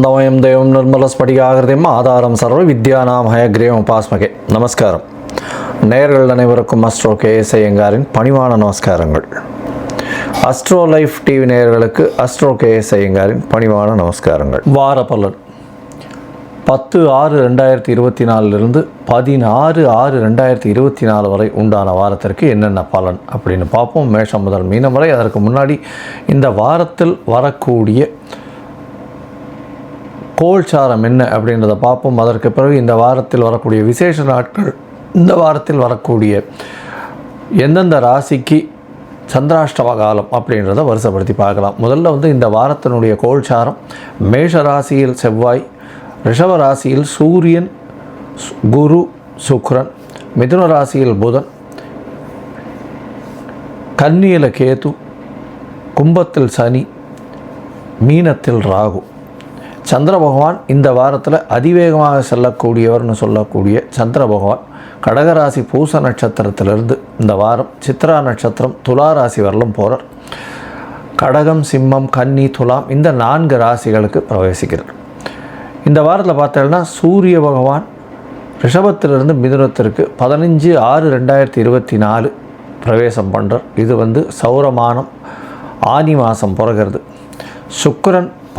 ஞானானந்தமயம் தேவம் நிர்மலஸ்படிகாகிருதியும் ஆதாரம் சர்வ வித்யானாம் ஹயக்ரீவம் உபாஸ்மகே நமஸ்காரம் நேயர்கள் அனைவருக்கும் அஸ்ட்ரோ கே எஸ் ஐயங்காரின் பணிவான நமஸ்காரங்கள் அஸ்ட்ரோ லைஃப் டிவி நேயர்களுக்கு அஸ்ட்ரோ கே எஸ் ஐயங்காரின் பணிவான நமஸ்காரங்கள் வார பலன் பத்து ஆறு ரெண்டாயிரத்தி இருபத்தி நாலுலேருந்து பதினாறு ஆறு ரெண்டாயிரத்தி இருபத்தி நாலு வரை உண்டான வாரத்திற்கு என்னென்ன பலன் அப்படின்னு பார்ப்போம். மேஷம் முதல் மீனம் வரை அதற்கு முன்னாடி இந்த வாரத்தில் வரக்கூடிய கோல்சாரம் என்ன அப்படின்றத பார்ப்போம். அதற்கு பிறகு இந்த வாரத்தில் வரக்கூடிய விசேஷ நாட்கள் இந்த வாரத்தில் வரக்கூடிய எந்தெந்த ராசிக்கு சந்திராஷ்டம காலம் அப்படின்றத வருஷப்படுத்தி பார்க்கலாம். முதல்ல வந்து இந்த வாரத்தினுடைய கோல்சாரம் மேஷ ராசியில் செவ்வாய் ரிஷப ராசியில் சூரியன் குரு சுக்ரன் மிதுன ராசியில் புதன் கன்னியில் கேது கும்பத்தில் சனி மீனத்தில் ராகு. சந்திர பகவான் இந்த வாரத்தில் அதிவேகமாக செல்லக்கூடியவர்னு சொல்லக்கூடிய சந்திர பகவான் கடகராசி பூச நட்சத்திரத்திலிருந்து இந்த வாரம் சித்ரா நட்சத்திரம் துலா ராசி வரலும் போகிறார் கடகம் சிம்மம் கன்னி துலாம் இந்த நான்கு ராசிகளுக்கு பிரவேசிக்கிறார். இந்த வாரத்தில் பார்த்தோம்னா சூரிய பகவான் ரிஷபத்திலிருந்து மிதுனத்திற்கு பதினஞ்சு ஆறு ரெண்டாயிரத்தி இருபத்தி நாலு பிரவேசம் பண்ணுறார் இது வந்து சௌரமானம் ஆனி மாதம் பிறகிறது. சுக்கரன்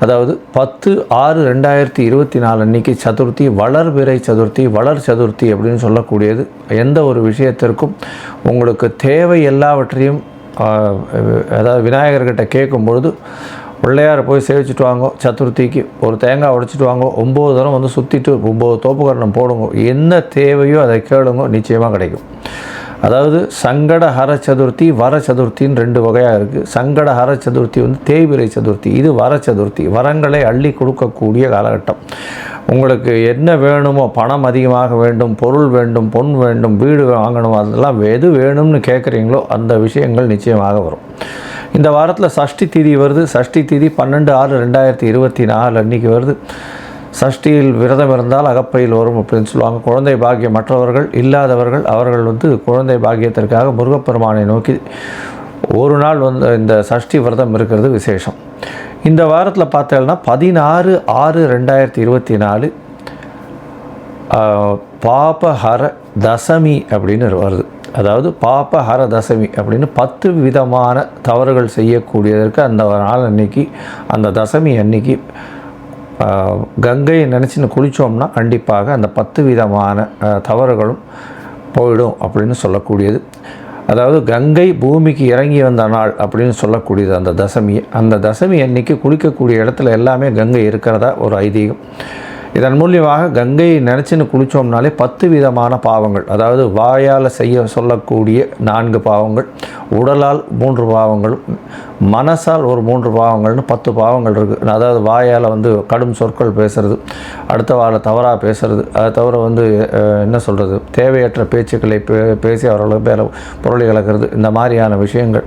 அதாவது பத்து ஆறு ரெண்டாயிரத்தி இருபத்தி நாலு அன்னைக்கு சதுர்த்தி வளர்பிறை சதுர்த்தி வளர் சதுர்த்தி அப்படின்னு சொல்லக்கூடியது எந்த ஒரு விஷயத்திற்கும் உங்களுக்கு தேவை எல்லாவற்றையும் அதாவது விநாயகர்கிட்ட கேட்கும் பொழுது பிள்ளையாரை போய் சேவிச்சுட்டு வாங்கோ சதுர்த்திக்கு ஒரு தேங்காய் உடைச்சிட்டு வாங்கோ ஒம்பது தரம் வந்து சுற்றிட்டு ஒம்பது தோப்புக்கரணம் போடுங்க என்ன தேவையோ அதை கேளுங்க நிச்சயமாக கிடைக்கும். அதாவது சங்கட ஹர சதுர்த்தி வர சதுர்த்தின்னு ரெண்டு வகையாக இருக்குது சங்கட ஹர சதுர்த்தி வந்து தேய்பிரை சதுர்த்தி. இது வர சதுர்த்தி. வரங்களை அள்ளி கொடுக்கக்கூடிய காலகட்டம். உங்களுக்கு என்ன வேணுமோ பணம் அதிகமாக வேண்டும் பொருள் வேண்டும் பொன் வேண்டும் வீடு வாங்கணும் அதெல்லாம் எது வேணும்னு கேட்குறீங்களோ அந்த விஷயங்கள் நிச்சயமாக வரும். இந்த வாரத்தில் சஷ்டி திதி வருது. சஷ்டி திதி பன்னெண்டு ஆறு ரெண்டாயிரத்தி இருபத்தி நாலு அன்னைக்கு வருது. சஷ்டியில் விரதம் இருந்தால் அகப்பையில் வரும் அப்படின்னு சொல்லுவாங்க. குழந்தை பாக்கியம் மற்றவர்கள் இல்லாதவர்கள் அவர்கள் வந்து குழந்தை பாக்கியத்திற்காக முருகப்பெருமானை நோக்கி ஒரு நாள் வந்து இந்த சஷ்டி விரதம் இருக்கிறது விசேஷம். இந்த வாரத்தில் பார்த்தேன்னா பதினாறு ஆறு ரெண்டாயிரத்தி இருபத்தி நாலு பாபஹர தசமி அப்படின்னு வருது. அதாவது பாபஹர தசமி அப்படின்னு பத்து விதமான தவறுகள் செய்யக்கூடியதற்கு அந்த நாள் அன்னைக்கு அந்த தசமி அன்னைக்கு கங்கையை நினச்சின்னு குளித்தோம்னா கண்டிப்பாக அந்த பத்து விதமான தவறுகளும் போயிடும் அப்படின்னு சொல்லக்கூடியது. அதாவது கங்கை பூமிக்கு இறங்கி வந்த நாள் அப்படின்னு சொல்லக்கூடியது அந்த தசமியை அந்த தசமி அன்னைக்கு குளிக்கக்கூடிய இடத்துல எல்லாமே கங்கை இருக்கிறதா ஒரு ஐதீகம். இதன் மூலியமாக கங்கையை நினச்சின்னு குளித்தோம்னாலே பத்து விதமான பாவங்கள். அதாவது வாயால் செய்ய சொல்லக்கூடிய நான்கு பாவங்கள் உடலால் மூன்று பாவங்களும் மனசால் ஒரு மூன்று பாவங்கள்னு பத்து பாவங்கள் இருக்குது அதாவது வாயால் வந்து கடும் சொற்கள் பேசுறது அடுத்த வார தவறாக பேசுறது. அதை தவிர வந்து என்ன சொல்கிறது தேவையற்ற பேச்சுக்களை பே பேசி அவர்களுக்கு பேர பொருளை கலக்கிறது இந்த மாதிரியான விஷயங்கள்.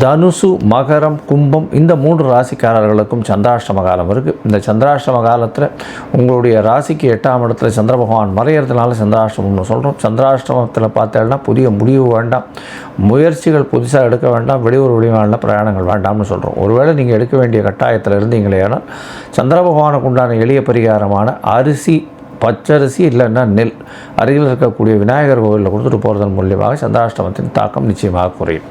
தனுசு மகரம் கும்பம் இந்த மூன்று ராசிக்காரர்களுக்கும் சந்திராஷ்டம காலம் இருக்குது இந்த சந்திராஷ்டம காலத்தில் உங்களுடைய ராசிக்கு எட்டாம் இடத்துல சந்திர பகவான் மறையிறதுனால சந்திராஷ்டமம்னு சொல்கிறோம் சந்திராஷ்டமத்தில் பார்த்தேன்னா புதிய முடிவு வேண்டாம். முயற்சிகள் புதுசாக எடுக்க வேண்டாம். வெளியூர் வெளிமாநில பிரயாணங்கள் வேண்டாம்னு சொல்கிறோம் ஒருவேளை நீங்கள் எடுக்க வேண்டிய கட்டாயத்தில் இருந்தீங்களே ஆனால் சந்திர பகவானுக்கு உண்டான எளிய பரிகாரமான அரிசி பச்சரிசி இல்லைன்னா நெல். அருகில் இருக்கக்கூடிய விநாயகர் கோவிலில் கொடுத்துட்டு போகிறதன் மூலியமாக சந்திராஷ்டமத்தின் தாக்கம் நிச்சயமாக குறையும்.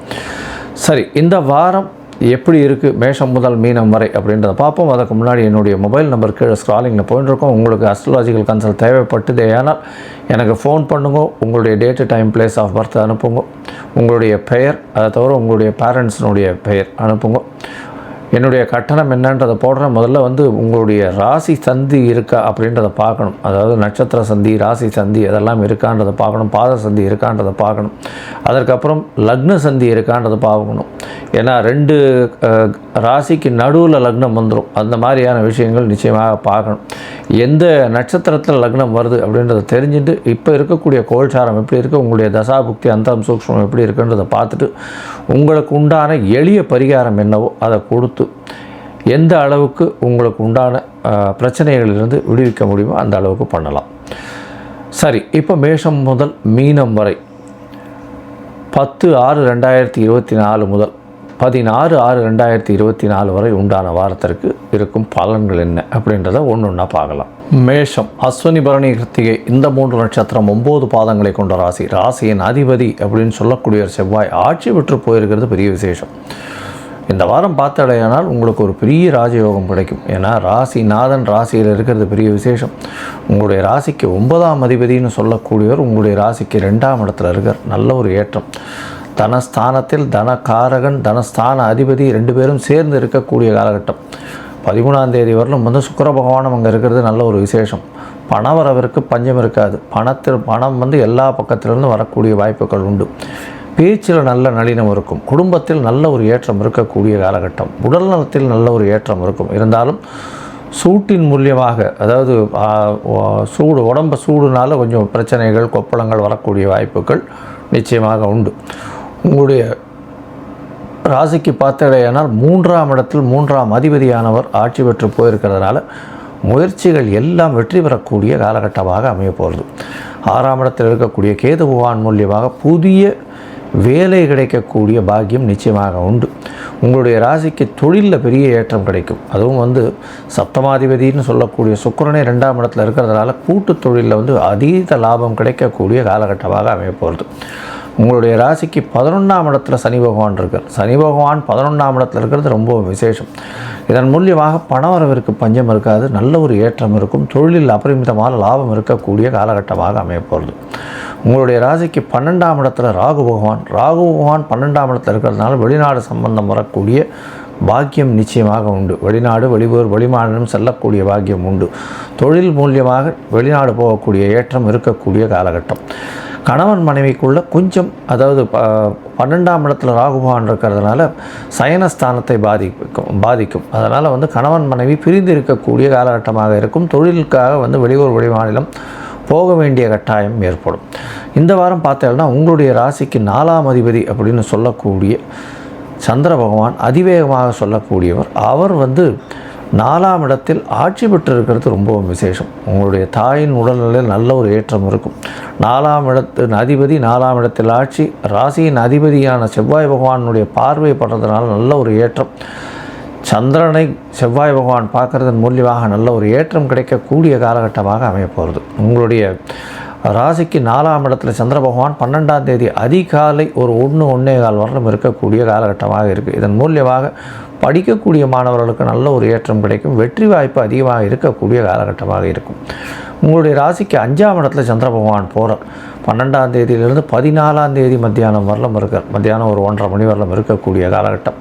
சரி இந்த வாரம் எப்படி இருக்குது மேஷம் முதல் மீனம் வரை அப்படின்றத பார்ப்போம். அதுக்கு முன்னாடி என்னுடைய மொபைல் நம்பர் கீழே ஸ்க்ராலிங்கில் போயிட்டுருக்கோம் உங்களுக்கு அஸ்ட்ராலஜிக்கல் கன்சல்ட் தேவைப்பட்டதே ஆனால் எனக்கு ஃபோன் பண்ணுங்க. உங்களுடைய date time place of birth அனுப்புங்க. உங்களுடைய பெயர் அதை தவிர உங்களுடைய பேரண்ட்ஸினுடைய பெயர் அனுப்புங்க. என்னுடைய கட்டணம் என்னன்றதை போடுறேன் முதல்ல வந்து உங்களுடைய ராசி சந்தி இருக்கா அப்படின்றத பார்க்கணும். அதாவது நட்சத்திர சந்தி ராசி சந்தி அதெல்லாம் இருக்கான்றதை பார்க்கணும். பாத சந்தி இருக்கான்றதை பார்க்கணும். அதற்கப்புறம் லக்ன சந்தி இருக்கான்றதை பார்க்கணும். ஏன்னா ரெண்டு ராசிக்கு நடுவில் லக்னம் வந்துடும் அந்த மாதிரியான விஷயங்கள் நிச்சயமாக பார்க்கணும். எந்த நட்சத்திரத்தில் லக்னம் வருது அப்படின்றத தெரிஞ்சுட்டு இப்போ இருக்கக்கூடிய கோல்சாரம் எப்படி இருக்குது உங்களுடைய தசாபுக்தி அந்தம் சூக்ஷ்மம் எப்படி இருக்குன்றதை பார்த்துட்டு உங்களுக்கு உண்டான எளிய பரிகாரம் என்னவோ அதை கொடுத்து எந்த அளவுக்கு உங்களுக்கு உண்டான பிரச்சனைகளிலிருந்து விடுவிக்க முடியுமோ அந்த அளவுக்கு பண்ணலாம். சரி இப்போ மேஷம் முதல் மீனம் வரை பத்து ஆறு ரெண்டாயிரத்தி இருபத்தி நாலு முதல் பதினாறு ஆறு ரெண்டாயிரத்தி இருபத்தி நாலு வரை உண்டான வாரத்திற்கு இருக்கும் பலன்கள் என்ன அப்படின்றத ஒன்று ஒன்றா பார்க்கலாம். மேஷம் அஸ்வினி பரணி கிருத்திகை இந்த மூன்று நட்சத்திரம் ஒம்பது பாதங்களை கொண்ட ராசி. ராசியின் அதிபதி அப்படின்னு சொல்லக்கூடிய செவ்வாய் ஆட்சி பெற்று போயிருக்கிறது பெரிய விசேஷம். இந்த வாரம் பார்த்தடையானால் உங்களுக்கு ஒரு பெரிய ராஜயோகம் கிடைக்கும். ஏன்னா ராசி நாதன் ராசியில் இருக்கிறது பெரிய விசேஷம். உங்களுடைய ராசிக்கு ஒன்பதாம் அதிபதினு சொல்லக்கூடியவர் உங்களுடைய ராசிக்கு ரெண்டாம் இடத்துல இருக்கார். நல்ல ஒரு ஏற்றம். தனஸ்தானத்தில் தனகாரகன் தனஸ்தான அதிபதி ரெண்டு பேரும் சேர்ந்து இருக்கக்கூடிய காலகட்டம். பதிமூணாம் தேதி வரலும் வந்து சுக்கர பகவானம் அங்கே இருக்கிறது நல்ல ஒரு விசேஷம். பண வரவிற்கு பஞ்சம் இருக்காது. பணத்தில் பணம் வந்து எல்லா பக்கத்திலிருந்து வரக்கூடிய வாய்ப்புகள் உண்டு. பேச்சில் நல்ல நளினம் இருக்கும். குடும்பத்தில் நல்ல ஒரு ஏற்றம் இருக்கக்கூடிய காலகட்டம். உடல் நலத்தில் நல்ல ஒரு ஏற்றம் இருக்கும். இருந்தாலும் சூட்டின் மூலியமாக அதாவது சூடு உடம்பு சூடுனால கொஞ்சம் பிரச்சனைகள் கொப்பளங்கள் வரக்கூடிய வாய்ப்புகள் நிச்சயமாக உண்டு. உங்களுடைய ராசிக்கு பார்த்தடையானால் மூன்றாம் இடத்தில் மூன்றாம் அதிபதியானவர் ஆட்சி பெற்று போயிருக்கிறதுனால முயற்சிகள் எல்லாம் வெற்றி பெறக்கூடிய காலகட்டமாக அமைய போகிறது ஆறாம் இடத்தில் இருக்கக்கூடிய கேது பகவான் மூலியமாக புதிய வேலை கிடைக்கக்கூடிய பாக்கியம் நிச்சயமாக உண்டு. உங்களுடைய ராசிக்கு தொழிலில் பெரிய ஏற்றம் கிடைக்கும். அதுவும் வந்து சப்தமாதிபதினு சொல்லக்கூடிய சுக்கிரனே ரெண்டாம் இடத்துல இருக்கிறதுனால கூட்டு தொழிலில் வந்து அதீத லாபம் கிடைக்கக்கூடிய காலகட்டமாக அமையப்போகிறது உங்களுடைய ராசிக்கு பதினொன்றாம் இடத்துல சனி பகவான் இருக்கார். சனி பகவான் பதினொன்றாம் இடத்துல இருக்கிறது ரொம்ப விசேஷம். இதன் மூலியமாக பணவரவிற்கு பஞ்சம் இருக்காது. நல்ல ஒரு ஏற்றம் இருக்கும். தொழிலில் அபரிமிதமான லாபம் இருக்கக்கூடிய காலகட்டமாக அமையப்போகிறது உங்களுடைய ராசிக்கு பன்னெண்டாம் இடத்துல ராகு பகவான். ராகு பகவான் பன்னெண்டாம் இடத்துல இருக்கிறதுனால வெளிநாடு சம்பந்தம் வரக்கூடிய பாக்கியம் நிச்சயமாக உண்டு. வெளிநாடு வெளியூர் வெளிமாநிலம் செல்லக்கூடிய பாக்கியம் உண்டு. தொழில் மூலியமாக வெளிநாடு போகக்கூடிய ஏற்றம் இருக்கக்கூடிய காலகட்டம். கணவன் மனைவிக்குள்ளே கொஞ்சம் அதாவது ப- பன்னெண்டாம் இடத்துல ராகுபவான் இருக்கிறதுனால சயனஸ்தானத்தை பாதிக்கும் பாதிக்கும். அதனால் வந்து கணவன் மனைவி பிரிந்து இருக்கக்கூடிய காலகட்டமாக இருக்கும். தொழிலுக்காக வந்து வெளியூர் வெளிமாநிலம் போக வேண்டிய கட்டாயம் ஏற்படும். இந்த வாரம் பார்த்தேன்னா உங்களுடைய ராசிக்கு நாலாம் அதிபதி அப்படின்னு சொல்லக்கூடிய சந்திர பகவான் அதிவேகமாக சொல்லக்கூடியவர். அவர் வந்து நாலாம் இடத்தில் ஆட்சி பெற்றிருக்கிறது ரொம்பவும் விசேஷம். உங்களுடைய தாயின் உடல்நிலையில் நல்ல ஒரு ஏற்றம் இருக்கும். நாலாம் இடத்தின் அதிபதி நாலாம் இடத்தில் ஆட்சி ராசியின் அதிபதியான செவ்வாய் பகவானுடைய பார்வை படுறதுனால நல்ல ஒரு ஏற்றம். சந்திரனை செவ்வாய் பகவான் பார்க்கறதன் மூலியமாக நல்ல ஒரு ஏற்றம் கிடைக்கக்கூடிய காலகட்டமாக அமையப்போகிறது உங்களுடைய ராசிக்கு நாலாம் இடத்துல சந்திர பகவான் பன்னெண்டாம் தேதி அதிகாலை ஒரு ஒன்று ஒன்றே கால் வரலும் இருக்கக்கூடிய காலகட்டமாக இருக்குது இதன் மூலியமாக படிக்கக்கூடிய மாணவர்களுக்கு நல்ல ஒரு ஏற்றம் கிடைக்கும். வெற்றி வாய்ப்பு அதிகமாக இருக்கக்கூடிய காலகட்டமாக இருக்கும். உங்களுடைய ராசிக்கு அஞ்சாம் இடத்துல சந்திர பகவான் போகிறார் பன்னெண்டாம் தேதியிலிருந்து பதினாலாம் தேதி மத்தியானம் வரலும் இருக்கார். மத்தியானம் ஒரு ஒன்றரை மணி வரலும் இருக்கக்கூடிய காலகட்டம்.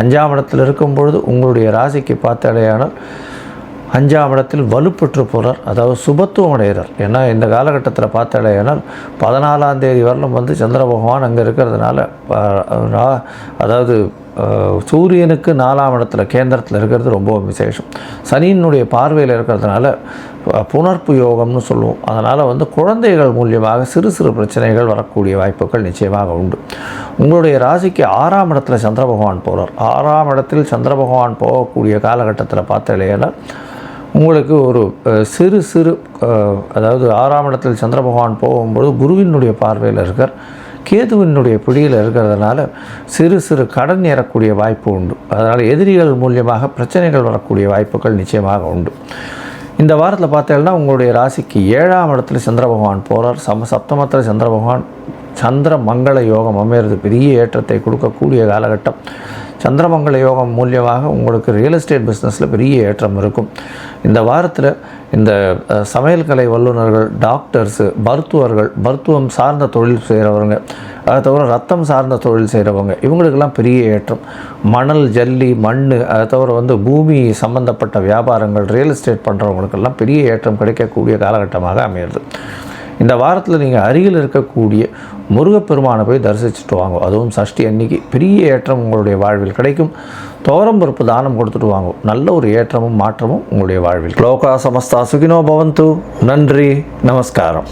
அஞ்சாம் இடத்தில் இருக்கும் பொழுது உங்களுடைய ராசிக்கு பார்த்தடையானால் அஞ்சாம் இடத்தில் வலுப்பெற்று போகிறார் அதாவது சுபத்துவம் அடைகிறார். ஏன்னா இந்த காலகட்டத்தில் பார்த்தடையானால் பதினாலாம் தேதி வரலும் வந்து சந்திர பகவான் அங்கே இருக்கிறதுனால அதாவது சூரியனுக்கு நாலாம் இடத்துல கேந்திரத்தில் இருக்கிறது ரொம்ப விசேஷம். சனியினுடைய பார்வையில் இருக்கிறதுனால புனர்ப்பு யோகம்னு சொல்லுவோம். அதனால் வந்து குழந்தைகள் மூலியமாக சிறு சிறு பிரச்சனைகள் வரக்கூடிய வாய்ப்புகள் நிச்சயமாக உண்டு. உங்களுடைய ராசிக்கு ஆறாம் இடத்துல சந்திர பகவான் போகிறார் ஆறாம் இடத்தில் சந்திர பகவான் போகக்கூடிய காலகட்டத்தில் பார்த்தலையானால் உங்களுக்கு ஒரு சிறு சிறு அதாவது ஆறாம் இடத்தில் சந்திர பகவான் போகும்பொழுது குருவினுடைய பார்வையில் இருக்கார். கேதுவினுடைய பிடியில் இருக்கிறதுனால சிறு சிறு கடன் ஏறக்கூடிய வாய்ப்பு உண்டு. அதனால் எதிரிகள் மூலியமாக பிரச்சனைகள் வரக்கூடிய வாய்ப்புகள் நிச்சயமாக உண்டு. இந்த வாரத்தில் பார்த்தீங்கன்னா உங்களுடைய ராசிக்கு ஏழாம் இடத்துல சந்திர பகவான் போகிறார் சம சப்தமத்தில் சந்திர பகவான் சந்திர மங்கள யோகம் அமையிறது பெரிய ஏற்றத்தை கொடுக்கக்கூடிய காலகட்டம். சந்திரமங்கல யோகம் மூலியமாக உங்களுக்கு ரியல் எஸ்டேட் பிஸ்னஸில் பெரிய ஏற்றம் இருக்கும். இந்த வாரத்தில் இந்த சமையல் கலை வல்லுநர்கள் டாக்டர்ஸு மருத்துவர்கள் மருத்துவம் சார்ந்த தொழில் செய்கிறவங்க அதை தவிர ரத்தம் சார்ந்த தொழில் செய்கிறவங்க இவங்களுக்கெல்லாம் பெரிய ஏற்றம். மணல் ஜல்லி மண் அதை தவிர வந்து பூமி சம்பந்தப்பட்ட வியாபாரங்கள் ரியல் எஸ்டேட் பண்ணுறவங்களுக்கெல்லாம் பெரிய ஏற்றம் கிடைக்கக்கூடிய காலகட்டமாக அமையிறது. இந்த வாரத்தில் நீங்கள் அருகில் இருக்கக்கூடிய முருகப்பெருமானை போய் தரிசிச்சுட்டு வாங்க. அதுவும் சஷ்டி அன்னைக்கு பெரிய ஏற்றம் உங்களுடைய வாழ்வில் கிடைக்கும். பருப்பு தானம் கொடுத்துட்டு வாங்க. நல்ல ஒரு ஏற்றமும் மாற்றமும் உங்களுடைய வாழ்வில். லோகா சமஸ்தா சுகினோ பவந்து. நன்றி நமஸ்காரம்.